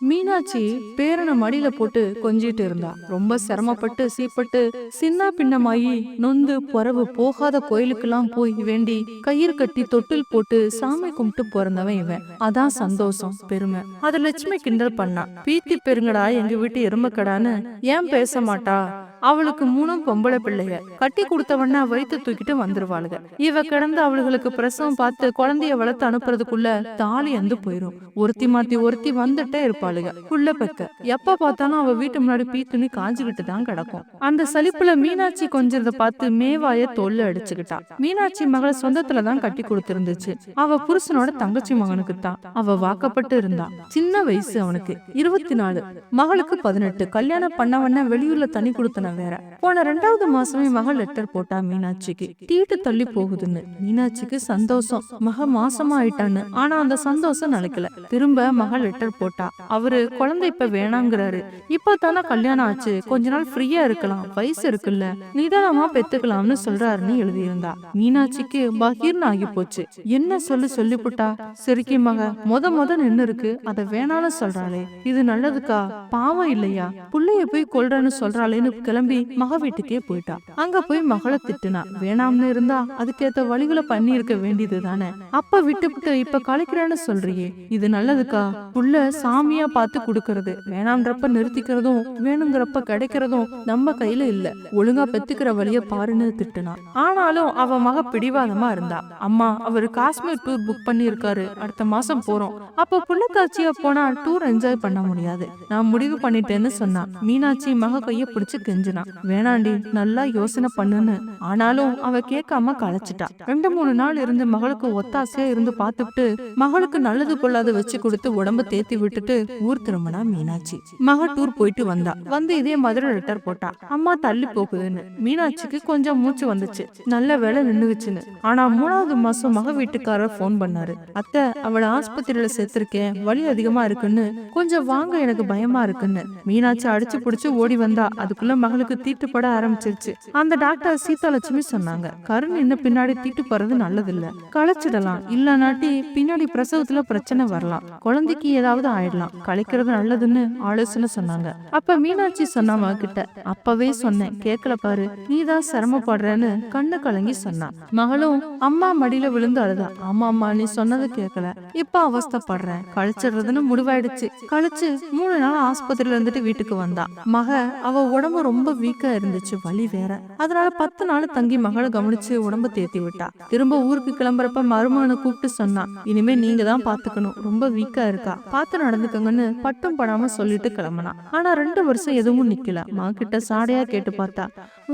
மீனாட்சி பேரனை மடியில போட்டு கொஞ்சிட்டு இருந்தா. ரொம்ப சிரமப்பட்டு சீப்பட்டு சின்ன பின்னமாயி நொந்து பொறவு போகாத கோயிலுக்கெல்லாம் போய் வேண்டி கயிறு கட்டி தொட்டில் போட்டு சாமி கும்பிட்டு பிறந்தவன் இவன். அதான் சந்தோஷம் பெருமை. அத லட்சுமி கிண்டல் பண்ணா. பீத்தி பெருங்கடா எங்க வீட்டு எருமக்கடான்னு ஏன் பேச மாட்டா? அவளுக்கு மூணும் பொம்பளை பிள்ளைய கட்டி கொடுத்தவன வயித்து தூக்கிட்டு வந்துருவாளுக. இவ கிடந்து அவளுகளுக்கு பிரசவம் பார்த்து குழந்தைய வளர்த்து அனுப்புறதுக்குள்ள தாலி வந்து போயிரும். ஒருத்தி மாத்தி ஒருத்தி வந்துட்டே இருப்பாளுக. புள்ள பெக்க. எப்ப பார்த்தாலும் அவ வீட்டு முன்னாடி பீ துணி காஞ்சுகிட்டு தான் கிடக்கும். அந்த சலிப்புல மீனாட்சி கொஞ்சத பார்த்து மேவாய தொல்ல அடிச்சுக்கிட்டா. மீனாட்சி மகளை சொந்தத்துல தான் கட்டி கொடுத்திருந்துச்சு. அவ புருஷனோட தங்கச்சி மகனுக்கு தான் அவ வாக்கப்பட்டு இருந்தா. சின்ன வயசு அவனுக்கு. இருபத்தி நாலு. மகளுக்கு பதினெட்டு. கல்யாணம் பண்ணவன வெளியூர்ல தனி கொடுத்தன வேற. போன ரெண்டாவது மாசமே மகள் லெட்டர் போட்டா மீனாட்சிக்கு. தீட்டு தள்ளி போகுதுன்னு. மீனாட்சிக்கு சந்தோஷம். மக மாசமா ஆயிட்டான்னு ஆனா அந்த சந்தோஷம் நினைக்கல திரும்ப மகள் லெட்டர் போட்டா. அவரு குழந்தை இப்ப வேணாங்கிறாரு. இப்ப தானே கல்யாணம் ஆச்சு. கொஞ்ச நாள் ஃப்ரீயா இருக்கலாம். வயசு இருக்குல்ல. நிதானமா பெத்துக்கலாம்னு சொல்றாருன்னு எழுதியிருந்தா. மீனாட்சிக்கு பகீர்னு ஆகி போச்சு. என்ன சொல்லு சொல்லிப்புட்டா சிரிக்கி மக. முத முத நின்னு இருக்கு. அத வேணாம்னு சொல்றாளே. இது நல்லதுக்கா? பாவம் இல்லையா? புள்ளைய போய் கொல்றேன்னு சொல்றாளேன்னு கிளம்பி மக வீட்டுக்கே போயிட்டா. அங்க போய் மகளை திட்டுனா வேணாம்னு இருந்தா அதுக்கேத்த வழிகளை பண்ணி இருக்க வேண்டியது தானே? அப்ப விட்டுவிட்டு இப்ப கலைக்கிறேன்னு சொல்றியே. இது நல்லதுக்கா? புள்ள சாமியா பார்த்து குடுக்கறது. வேணாம்ன்றப்ப நிறுத்திக்கிறதும் வேணுங்கிறப்ப கிடைக்கிறதும் நம்ம கையில இல்ல. ஒழுங்கா பெத்துக்கிற வழிய பாருன்னு திட்டுனா. ஆனாலும் அவ மக பிடிவாதமா இருந்தா. அம்மா அவரு காஷ்மீர் டூர் புக் பண்ணி இருக்காரு அடுத்த மாசம் போறோம். அப்ப புள்ளத்தாச்சியா போனா டூர் என்ஜாய் பண்ண முடியாது. நான் முடிவு பண்ணிட்டேன்னு சொன்னா மீனாட்சி மக கைய பிடிச்சு கெஞ்சினா வேணாண்டி நல்லா யோசனை பண்ணுன்னு. ஆனாலும் அவ கேட்காம களைச்சிட்டா. ரெண்டு மூணு நாள் இருந்து மகளுக்கு ஒத்தாசையா இருந்து பார்த்துட்டு மகளுக்கு நல்லது கொள்ளாத வச்சு கொடுத்து உடம்ப தேத்தி விட்டுட்டு ஊர் திரும்பினா மீனாட்சி. மக டூர் போயிட்டு வந்தா. வந்து இதே மதுரை லெட்டர் போட்டா. அம்மா தள்ளி போகுதுன்னு. மீனாட்சிக்கு கொஞ்சம் மூச்சு வந்துச்சு. நல்ல வேலை நின்னுச்சுன்னு ஆனா மூணாவது மாசம் மக வீட்டுக்காரர் போன் பண்ணாரு. அத்தை அவளை ஆஸ்பத்திரியில சேர்த்திருக்கேன். வலி அதிகமா இருக்குன்னு. கொஞ்சம் வாங்க எனக்கு பயமா இருக்குன்னு. மீனாட்சி அடிச்சு புடிச்சு ஓடி வந்தா. அதுக்குள்ள மகளுக்கு தீட்டுப்பட ஆரம்பிச்சிருச்சு. அந்த டாக்டர் சீதாலட்சுமி சொன்னாங்க கருண் இன்னும் பின்னாடி தீட்டு போறது நல்லதில்ல. களைச்சிடலாம். இல்லனாட்டி பின்னாடி பிரசவத்துல பிரச்சனை வரலாம். குழந்தைக்கு ஏதாவது ஆயிடலாம். கலைக்கிறது நல்லதுன்னு ஆலோசனை சொன்னாங்க. அப்ப மீனாட்சி சொன்னாம கிட்ட அப்பவே சொன்னேன். கேக்கல பாரு. நீதான் சிரமப்படுறேன்னு கண்ணு கலங்கி சொன்னான் மகளும் அம்மா மடியில விழுந்து அழுதா. ஆமா அம்மா நீ சொன்னதை கேட்கல இப்ப அவஸ்தைப்படுறேன். கழிச்சிடுறதுன்னு முடிவாயிடுச்சு. கழிச்சு மூணு நாள் ஆஸ்பத்திரியில இருந்துட்டு வீட்டுக்கு வந்தா. மக அவ உடம்பு ரொம்ப ரொம்ப வீக்கா இருந்துச்சு வலி வேற. அதனால பத்து நாள் தங்கி மகளை கவனிச்சு உடம்ப தேத்தி விட்டா. திரும்ப ஊருக்கு கிளம்புறப்ப மருமகனை கூப்பிட்டு சொன்னா இனிமே நீங்க தான் பாத்துக்கணும். ரொம்ப வீக்கா இருக்கா? பார்த்து நடந்துக்கங்கன்னு பட்டும் படாம சொல்லிட்டு கிளம்புனா. ஆனா ரெண்டு வருஷம் எதுவும் நிக்கல. மா கிட்ட சாடையா கேட்டு பார்த்தா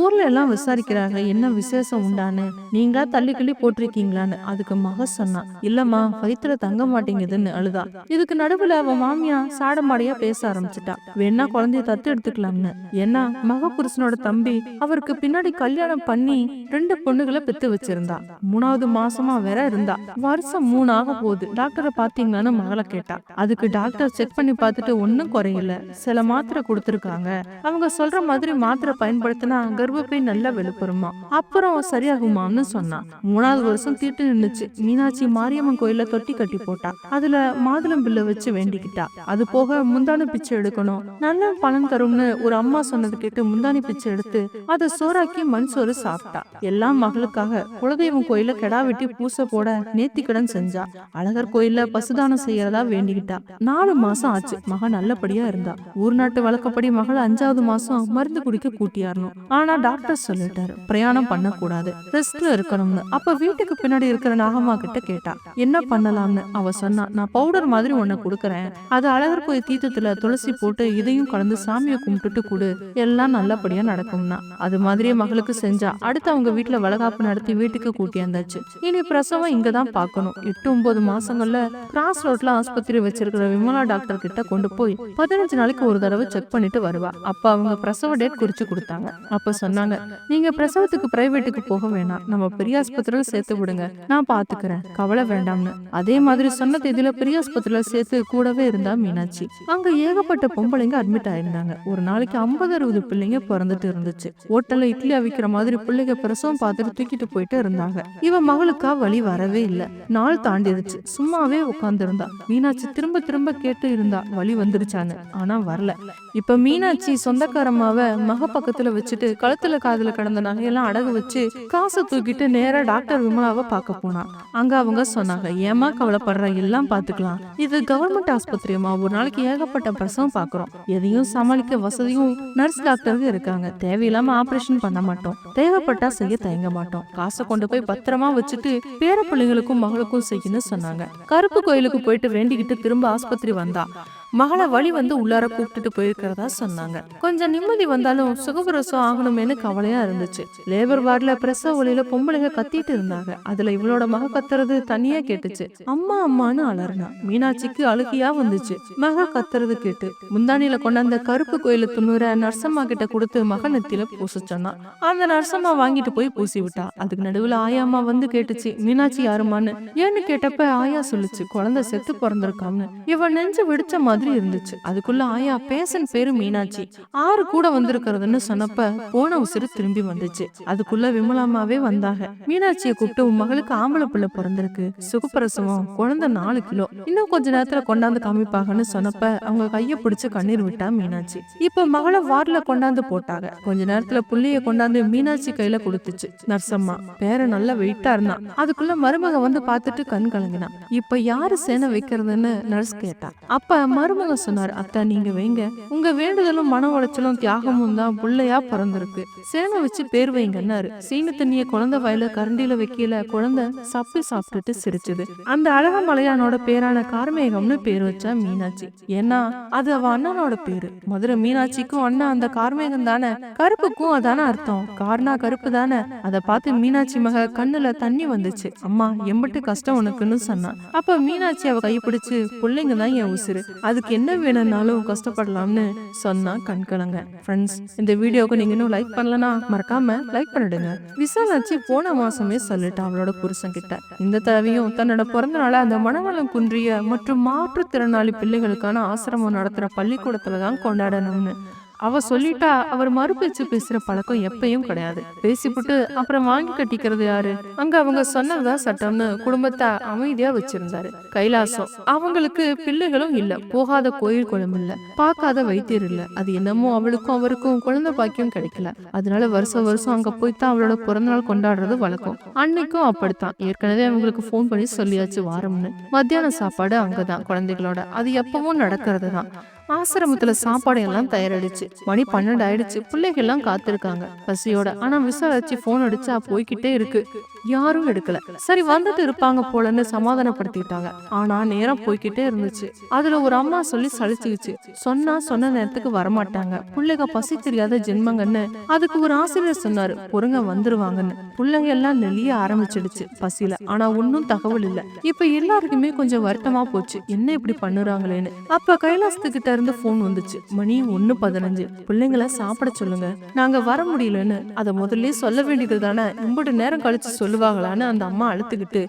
ஊர்ல எல்லாம் விசாரிக்கிறாங்க. என்ன விசேஷம் உண்டான்னு? நீங்களா தள்ளி கிள்ளி போட்டிருக்கீங்களான்னு? அதுக்கு மக சொன்னா இல்லம்மா வயித்துல தங்க மாட்டேங்குதுன்னு அழுதா. இதுக்கு நடுவுல அவன் மாமியா சாடமாடையா பேச ஆரம்பிச்சிட்டா. வேணா குழந்தைய தத்து எடுத்துக்கலாம்னு. ஏன்னா மக புருஷனோட தம்பி அவருக்கு பின்னாடி கல்யாணம் பண்ணி ரெண்டு பொண்ணுகளை பெத்து வச்சிருந்தா. மூணாவது மாசமா வேற இருந்தா. வருஷம் மூணு ஆக போகுது. டாக்டரை பாத்தீங்களான்னு மகளை கேட்டா. அதுக்கு டாக்டர் செக் பண்ணி பார்த்துட்டு ஒன்னும் குறையல. சில மாத்திரை கொடுத்துருக்காங்க. அவங்க சொல்ற மாதிரி மாத்திரை பயன்படுத்தினா கர்ப்பப்பை நல்லா வெளிப்பெறுமா அப்புறம் சரியாகுமான்னு சொன்னா. மூணாவது வருஷம் தீட்டு நின்னுச்சு. மீனாட்சி மாரியம்மன் கோயில தொட்டி கட்டி போட்டா. அதுல மாதுளம் பில்ல வச்சு வேண்டிக்கிட்டா. அது போக முந்தான பிச்சை எடுக்கணும். நல்ல பலன் தரும்னு ஒரு அம்மா சொன்னது கேட்டு முந்தானி பிச்சை எடுத்து அதை சோறாக்கி மண் சோறு சாப்பிட்டா. எல்லாம் மகளுக்காக குலதெய்வம் கோயில்ல கெடா வெட்டி பூசை போட நேத்திக்கடன் செஞ்சா. அழகர் கோயில்ல பசுதானம் செய்யறதா வேண்டிக்கிட்டா. நாலு மாசம் ஆச்சு மக நல்லபடியா இருந்தா. ஊர் நாட்டு வழக்கப்படி மகள் அஞ்சாவது மாசம் மருந்து குடிக்க கூட்டியாரணும். ஆனா டாக்டர் சொல்லிட்டாரு பிரயாணம் பண்ணக்கூடாது ரெஸ்ட்ல இருக்கணும்னு. அப்ப வீட்டுக்கு பின்னாடி இருக்கிற நாகம்மா கிட்ட கேட்டா என்ன பண்ணலாம்னு? அவ சொன்னா நான் பவுடர் மாதிரி ஒண்ணு கொடுக்கறேன். அது அழகர் கோயில் தீர்த்தத்துல துளசி போட்டு இதையும் கலந்து சாமியை கும்பிட்டுட்டு கொடு. எல்லாம் நல்லபடியா நடக்கும்னா. அது மாதிரியே மகளுக்கு செஞ்சா அடுத்து அவங்க வீட்டுல வளகாப்பு நடத்தி வீட்டுக்கு கூட்டியாந்தாச்சு இனி பிரசவம் இங்க தான் பார்க்கணும். எட்டு ஒன்பது மாசங்கள்ல கிராஸ் ரோட்ல ஆஸ்பத்திரி வச்சிருக்கிற விமலா டாக்டர் கிட்ட கொண்டு போய் பதினஞ்சு நாளைக்கு ஒரு தடவை செக் பண்ணிட்டு வருவா. அப்ப அவங்க பிரசவ டேட் குறிச்சு கொடுத்தாங்க. அப்ப சொன்னாங்க நீங்க பிரசவத்துக்கு பிரைவேட்டுக்கு போக வேணாம். நம்ம பெரிய ஆஸ்பத்திரியில சேர்த்து விடுங்க. நான் பாத்துக்கிறேன். கவலை வேண்டாம்னு. அதே மாதிரி சொன்ன தேதியில பெரிய ஆஸ்பத்திரியில சேர்த்து கூடவே இருந்தா மீனாட்சி. அங்க ஏகப்பட்ட பொம்பளைங்க அட்மிட் ஆயிருந்தாங்க. ஒரு நாளைக்கு ஐம்பது அறுபது பிள்ளை பிள்ளைங்க பிறந்துட்டு இருந்துச்சு. ஹோட்டல்ல இட்லி அவிக்கிற மாதிரி பிள்ளைங்க பிரசவம் பார்த்துட்டு தூக்கிட்டு போயிட்டு இருந்தாங்க. இவ மகளுக்கா வழி வரவே இல்ல. நாள் தாண்டிருச்சு. சும்மாவே உட்கார்ந்திருந்தா மீனாட்சி திரும்ப திரும்ப கேட்டு இருந்தா வழி வந்துருச்சான்னு. ஆனா வரல. இப்ப மீனாட்சி சொந்தக்காரம்மாவ மக பக்கத்துல வச்சுட்டு கழுத்துல காதுல கடந்த நகையெல்லாம் அடகு வச்சு காசை தூக்கிட்டு நேரா டாக்டர் விமலாவை பார்க்க போனா. அங்க அவங்க சொன்னாங்க ஏமா கவலைப்படுற? எல்லாம் பாத்துக்கலாம் இது கவர்மெண்ட் ஆஸ்பத்திரியமா ஒரு நாளைக்கு ஏகப்பட்ட பிரசவம் பாக்குறோம் எதையும் சமாளிக்க வசதியும் நர்ஸ் டாக்டர் டாக்டருக்கு இருக்காங்க. தேவையில்லாம ஆபரேஷன் பண்ண மாட்டோம். தேவைப்பட்டா செய்ய தயங்க மாட்டோம். காசை கொண்டு போய் பத்திரமா வச்சுட்டு பேர பிள்ளைங்களுக்கும் மகளுக்கும் செய்யணும்னு சொன்னாங்க. கருப்பு கோயிலுக்கு போயிட்டு வேண்டிக்கிட்டு திரும்ப ஆஸ்பத்திரி வந்தா. மகளை வழி வந்து உள்ளார கூப்பிட்டுட்டு போயிருக்கிறதா சொன்னாங்க. கொஞ்சம் நிம்மதி வந்தாலும் சுகப்பிரசவம் ஆகணுமேனு கவலையா இருந்துச்சு. லேபர் வார்டுல பிரசவ ஒளியில பொம்பளைங்க கத்திட்டு இருந்தாங்க. அதுல இவளோட மக கத்துறது தனியா கேட்டுச்சு. அம்மா அம்மான்னு அலறினா. மீனாட்சிக்கு அழுகியா வந்துச்சு. மக கத்துறது கேட்டு. முந்தானியில கொண்டாந்த கருப்பு கோயில துணுற நர்சம்மா கிட்ட கொடுத்து மக நெத்தியில பூச சொன்னா. அந்த நர்சம்மா வாங்கிட்டு போய் பூசி விட்டா. அதுக்கு நடுவுல ஆயா அம்மா வந்து கேட்டுச்சு மீனாட்சி யாருமான்னு ஏன்னு கேட்டப்ப ஆயா சொல்லுச்சு குழந்தை செத்து பிறந்திருக்கான்னு இவன் நெஞ்சு விடுச்ச மாதிரி இருந்துச்சு. அதுக்குள்ள ஆயா பேசன் பேரு மீனாட்சி. ஆறு கூட வந்திருக்கிறதுன்னு சொன்னப்ப போன உசுறு திரும்பி வந்துச்சு. அதுக்குள்ள விமலாமாவே வந்தாங்க. மீனாட்சியை கூப்பிட்டு உன் மகளுக்கு ஆம்பளை பிள்ளை பிறந்திருக்கு. சுகப்பிரசவம் குழந்தை நாலு கிலோ. இன்னும் கொஞ்ச நேரத்துல கொண்டாந்து காமிப்பாங்கன்னு சொன்னப்ப அவங்க கைய பிடிச்சு கண்ணீர் விட்டா மீனாட்சி. இப்ப மகளை வார்ல கொண்டாந்து போட்டாங்க. கொஞ்ச நேரத்துல புள்ளிய கொண்டாந்து மீனாட்சி கையில கொடுத்துச்சு. நர்சம்மா பேர நல்லா வெயிட்டா இருந்தான் அதுக்குள்ள மருமக வந்து பார்த்துட்டு கண் கலங்கினான் இப்ப யாரு சேனை வைக்கிறதுன்னு நர்ஸ் கேட்டா. அப்ப மருமக சொன்னார் அத்தா நீங்க வைங்க. உங்க வேண்டுதலும் மன உளைச்சலும் தியாகமும் தான் புள்ளையா பிறந்திருக்கு. சேனை வச்சு பேர் வைங்கன்னாரு. சீனி தண்ணிய குழந்தை வயல கரண்டியில வைக்கல குழந்தை சப்பி சாப்பிட்டுட்டு சிரிச்சது. அந்த அழக மலையானோட பேரான கார்மேகம்னு பேர் வச்சா மீனாட்சி. ஏன்னா அது அவ அண்ணனோட பேரு. மதுரை மீனாட்சிக்கும் அண்ணா அந்த கார்மேகம் தானே? கருப்புக்கும் அதான அர்த்தம். கார்னா கருப்பு தானே? அதை பார்த்து மீனாட்சி மக கண்ணுல தண்ணி வந்துச்சு. அம்மா எம்பட்டு கஷ்டம் உனக்குன்னு சொன்னான் அப்ப மீனாட்சி அவ கைப்பிடிச்சு பிள்ளைங்க தான் என் உசுரு அதுக்கு என்ன வேணும்னாலும் கஷ்டப்படலாம்னு சொன்னா கண்கலங்க ஃப்ரெண்ட்ஸ் இந்த வீடியோவுக்கு நீங்க இன்னும் லைக் பண்ணலனா மறக்காம லைக் பண்ணிடுங்க. விசாலாச்சி போன மாசமே சொல்லிட்டா அவளோட புருஷன் கிட்ட. இந்த தடவையும் தன்னோட பிறந்த நாளை அந்த மனவளம் குன்றிய மற்றும் மாற்றுத்திறனாளி பிள்ளைகளுக்கான ஆசிரமம் நடத்துற பள்ளிக்கூடத்துல தான் கொண்டாடணும்னு. அவ சொல்லிட்டா அவர் மறுபேச்சு பேசுற பழக்கம் எப்பயும் கிடையாது. பேசிப்புட்டு அப்புறம் வாங்கி கட்டிக்கிறது யாரு? அங்க அவங்க சொன்னதுதான் சட்டம்னு குடும்பத்தை அமைதியா வச்சிருந்தாரு. கைலாசம். அவங்களுக்கு பிள்ளைகளும் இல்ல. போகாத கோயில் குளம் இல்ல. பார்க்காத வைத்தியர் இல்ல. அது என்னமோ அவளுக்கும் அவருக்கும் குழந்தை பாக்கியம் கிடைக்கல. அதனால வருஷம் வருஷம் அங்க போய் தான் அவளோட பிறந்தநாள் கொண்டாடுறது வழக்கம். அன்னைக்கும் அப்படித்தான். ஏற்கனவே அவங்களுக்கு ஃபோன் பண்ணி சொல்லியாச்சு வாரம்னு. மத்தியான சாப்பாடு அங்கதான் குழந்தைகளோட. அது எப்பவும் நடக்கிறது? தான் ஆசிரமத்துல சாப்பாடு எல்லாம் தயாரிடுச்சு மணி பன்னெண்டு ஆயிடுச்சு பிள்ளைகள் எல்லாம் காத்திருக்காங்க. பசியோட. ஆனா விசாரிச்சு போன் அடிச்சா போய்கிட்டே இருக்கு. யாரும் எடுக்கல. சரி வந்துட்டு இருப்பாங்க போலன்னு சமாதானப்படுத்திட்டாங்க. ஆனா நேரம் போய்கிட்டே இருந்துச்சு. அதுல ஒரு அம்மா சொல்லி சலிச்சுக்கிச்சு. சொன்னா சொன்ன நேரத்துக்கு வரமாட்டாங்க. பிள்ளைங்க பசி தெரியாத ஜென்மங்கன்னு அதுக்கு ஒரு ஆசிரியர் சொன்னாரு. பொறுங்க வந்துருவாங்கன்னு. பிள்ளைங்க எல்லாம் நெளிய ஆரம்பிச்சிடுச்சு பசியில. ஆனா ஒன்னும் தகவல் இல்ல. இப்ப எல்லாருக்குமே கொஞ்சம் வருத்தமா போச்சு. என்ன இப்படி பண்ணுறாங்களேன்னு? அப்ப கைலாசத்துக்கிட்ட இருந்து போன் வந்துச்சு. மணி ஒன்னு பதினஞ்சு. பிள்ளைங்கள சாப்பிட சொல்லுங்க. நாங்க வர முடியலன்னு. அதை முதல்ல சொல்ல வேண்டியது தானே இம்புட்டு நேரம் கழிச்சு சொல்லுவாங்களான்னு அந்த அம்மா அழுத்துக்கிட்டு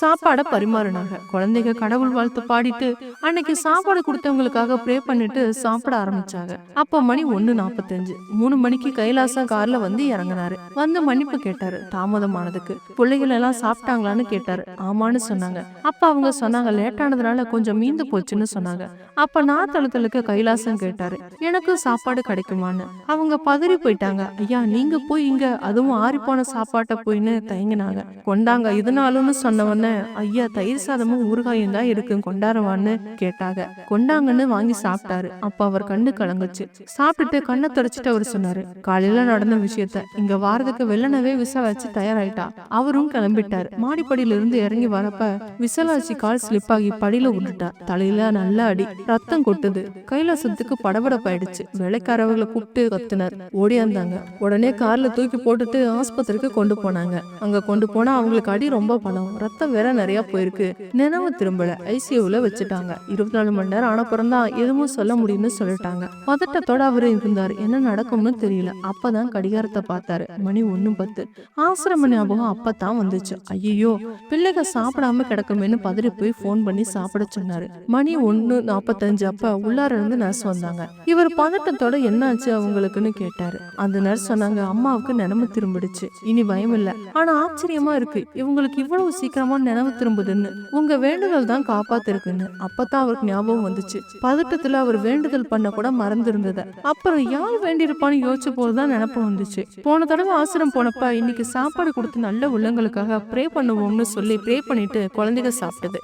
சாப்பாட பரிமாறினாங்க. குழந்தைங்க கடவுள் வாழ்த்து பாடிட்டு அன்னைக்கு சாப்பாடு கொடுத்தவங்களுக்காக ப்ரே பண்ணிட்டு சாப்பிட ஆரம்பிச்சாங்க. அப்ப மணி ஒன்னு நாப்பத்தஞ்சு. மூணு மணிக்கு கைலாசம் கார்ல வந்து இறங்குனாரு. வந்து மன்னிப்பு கேட்டாரு தாமதமானதுக்கு. பிள்ளைகள் எல்லாம் சாப்பிட்டாங்களான்னு கேட்டாரு. ஆமான்னு சொன்னாங்க. அப்ப அவங்க சொன்னாங்க லேட்டானதுனால கொஞ்சம் மீந்து போச்சுன்னு சொன்னாங்க. அப்ப நான் தளத்தலுக்கு கைலாசம் கேட்டாரு எனக்கு சாப்பாடு கிடைக்குமான்னு. அவங்க பதறி போயிட்டாங்க. ஐயா நீங்க போய் இங்க அதுவும் ஆறிப்போன சாப்பாட்டை போயின்னு தயங்கினாங்க. கொண்டாங்க இதனாலும்னு சொன்ன உடனே ஐயா தயிர் சாதமும் ஊறுகாயும் தான் இருக்கு கொண்டாரவான்னு கேட்டாங்க. கொண்டாங்கன்னு வாங்கி சாப்பிட்டாரு. அப்ப அவர் கண்ணு கலங்குச்சு. சாப்பிட்டுட்டு கண்ணை தொடச்சிட்டு அவர் சொன்னாரு காலையில நடந்த விஷயத்த இங்க வாரதுக்கு வெள்ளனவே விசாலாச்சு தயாராயிட்டா. அவரும் கிளம்பிட்டாரு. மாடிப்படியில இருந்து இறங்கி வரப்ப விசாலாச்சி கால் ஸ்லிப் ஆகி படியில விட்டுட்டா தலையில நல்ல அடி ரத்தம் கொட்டுது. கைலாசத்துக்கு படபடப்பாயிடுச்சு. வேலைக்காரவர்களை கூப்பிட்டு கத்துனார். ஓடியாந்தாங்க உடனே கார்ல தூக்கி போட்டுட்டு ஆஸ்பத்திரிக்கு கொண்டு போனாங்க. அங்க கொண்டு போனா அவங்களுக்கு அடி ரொம்ப பலம் ரத்தம் வேற நிறைய போயிருக்கு. நினைவு திரும்பல. ஐசியூல வச்சுட்டாங்க. இருபத்தி நாலு மணி நேரம் ஆன தான் எதுவும் சொல்ல முடியும்னு சொல்லிட்டாங்க. பதட்டத்தோட அவரு இருந்தார். என்ன நடக்கும்னு தெரியல. அப்பதான் கடிகாரத்தை பார்த்தாரு. மணி ஒண்ணு பத்து. ஆசிரம ஞாபகம் அப்பதான் வந்துச்சு. ஐயோ பிள்ளைக சாப்பிடாம கிடக்குமேன்னு பதறி போய் ஃபோன் பண்ணி சாப்பிட சொன்னாரு. மணி ஒன்னு நாப்பத்தஞ்சு அப்ப உள்ளார இருந்து நர்ஸ் வந்தாங்க. இவர் பதட்டத்தோட என்னாச்சு அவங்களுக்குன்னு கேட்டாரு. அந்த நர்ஸ் சொன்னாங்க அம்மாவுக்கு நினைவு திரும்பிடுச்சு. இனி பயம் இல்ல. ஆனா ஆச்சரியமா இருக்கு. இவங்களுக்கு இவ்வளவு சீக்கிரமா நினைவு திரும்புதுன்னு. உங்க வேண்டுதல் தான் காப்பாத்திருக்குன்னு. அப்பதான் அவருக்கு ஞாபகம் வந்துச்சு. பதட்டத்துல அவர் வேண்டுதல் பண்ண கூட மறந்துருந்தது. அப்புறம் யார் வேண்டியிருப்பான்னு யோசிச்ச போதுதான் நினப்பு வந்துச்சு. போன தடவை ஆசிரம் போனப்ப இன்னைக்கு சாப்பாடு கொடுத்து நல்ல உள்ளங்களுக்காக ப்ரே பண்ணுவோம்னு சொல்லி ப்ரே பண்ணிட்டு குழந்தைங்க சாப்பிட்டது.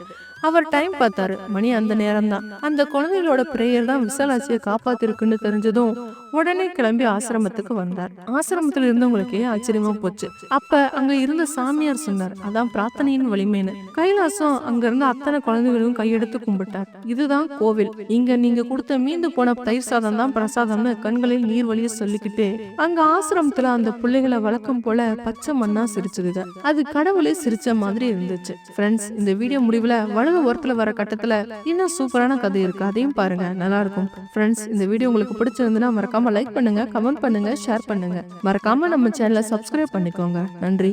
அவர் டைம் பார்த்தாரு. மணி அந்த நேரம் தான் அந்த குழந்தைகளோட பிரேயர் தான் விசாலாட்சியை காப்பாத்திருக்குன்னு தெரிஞ்சதும் உடனே கிளம்பி ஆசிரமத்துக்கு வந்தார். ஆசிரமத்துல இருந்தவங்களுக்கே ஆச்சரியமா போச்சு. அப்ப அங்க இருந்த சாமியார் சொன்னார் அதான் பிரார்த்தனையின் வலிமைன்னு. கைலாசம் அங்க இருந்த அத்தனை குழந்தைகளும் கையெடுத்து கும்பிட்டார். இதுதான் கோவில். இங்க நீங்க கொடுத்த மீந்து போன தயிர் சாதம் தான் பிரசாதம்னு கண்களில் நீர் வழிய சொல்லிக்கிட்டு. அங்க ஆசிரமத்துல அந்த பிள்ளைகளை வழக்கம் போல பச்சை மண்ணா சிரிச்சிருது அது கடவுளே சிரிச்ச மாதிரி இருந்துச்சு. ஃப்ரெண்ட்ஸ் இந்த வீடியோ முடிவுல நடுவு ஓரத்துல வர கட்டத்துல இன்னும் சூப்பரான கதை இருக்கு. அதையும் பாருங்க நல்லா இருக்கும் ஃப்ரெண்ட்ஸ் இந்த வீடியோ உங்களுக்கு பிடிச்சிருந்துன்னா மறக்காம லைக் பண்ணுங்க கமெண்ட் பண்ணுங்க ஷேர் பண்ணுங்க. மறக்காம நம்ம சேனலை சப்ஸ்கிரைப் பண்ணிக்கோங்க. நன்றி.